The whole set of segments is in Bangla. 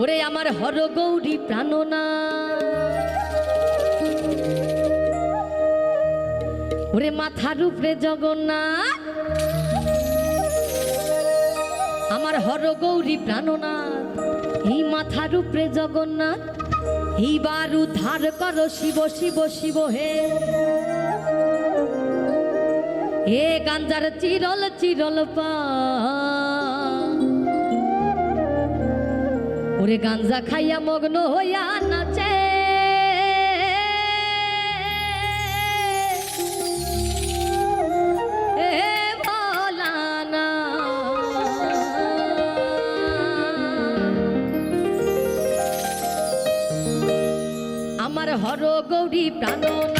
ওরে আমার হর গৌরী প্রাণনা। ওরে মাথার উপরে জগন্নাথ। আমার হর গৌরী প্রাণনাথ এই মাথার উপরে জগন্নাথ। এইবার উদ্ধার করো শিব শিব শিব হে। এ গাঞ্জার চিরল চিরল পা ওরে গাঞ্জা খাইয়া মগ্ন হইয়া নাচে। আমার হর গৌরী প্রাণনা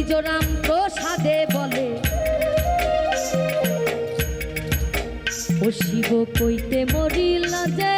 দ্বিজরাম প্রসাদে বলে ও শিব কইতে মরিল যে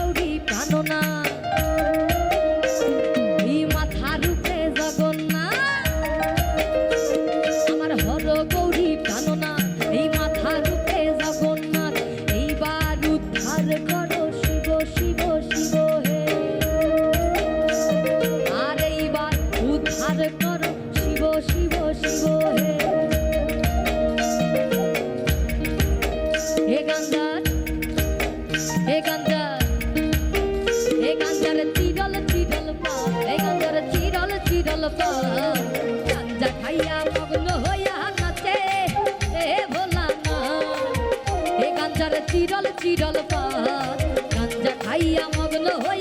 ಹೋಯ